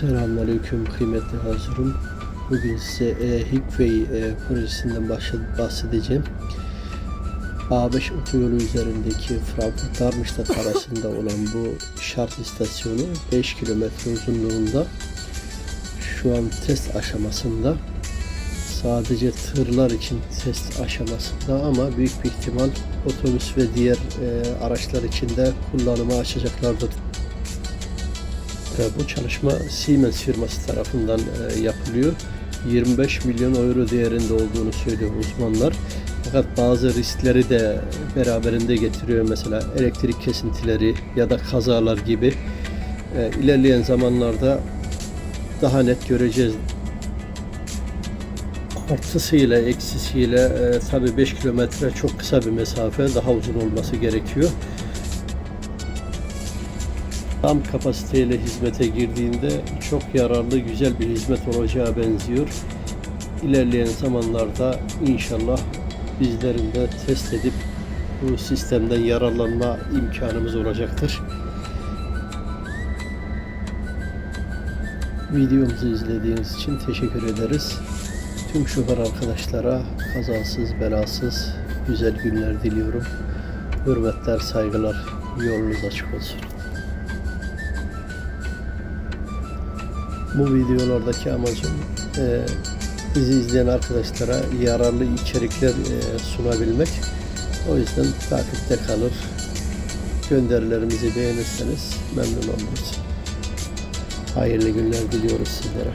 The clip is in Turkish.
Selamünaleyküm kıymetli hazırım. Bugün size e, Hikvey e, projesinden bahs- bahsedeceğim. A5 otoyolu üzerindeki Frankfurt Darmstadt arasında olan bu şarj istasyonu 5 kilometre uzunluğunda şu an test aşamasında. Sadece tırlar için test aşamasında ama büyük bir ihtimal otobüs ve diğer e, araçlar için de kullanıma açacaklardır. Bu çalışma Siemens firması tarafından e, yapılıyor. 25 milyon euro değerinde olduğunu söylüyor uzmanlar. Fakat bazı riskleri de beraberinde getiriyor. Mesela elektrik kesintileri ya da kazalar gibi. E, ilerleyen zamanlarda daha net göreceğiz. Artısıyla eksisiyle e, tabii 5 kilometre çok kısa bir mesafe daha uzun olması gerekiyor. Tam kapasiteyle hizmete girdiğinde çok yararlı, güzel bir hizmet olacağı benziyor. İlerleyen zamanlarda inşallah bizlerin de test edip bu sistemden yararlanma imkanımız olacaktır. Videomuzu izlediğiniz için teşekkür ederiz. Tüm şoför arkadaşlara kazasız belasız güzel günler diliyorum. Hürmetler, saygılar, yolunuz açık olsun. Bu videolardaki amacım e, bizi izleyen arkadaşlara yararlı içerikler e, sunabilmek. O yüzden takipte kalır. Gönderilerimizi beğenirseniz memnun oluruz. Hayırlı günler diliyoruz sizlere.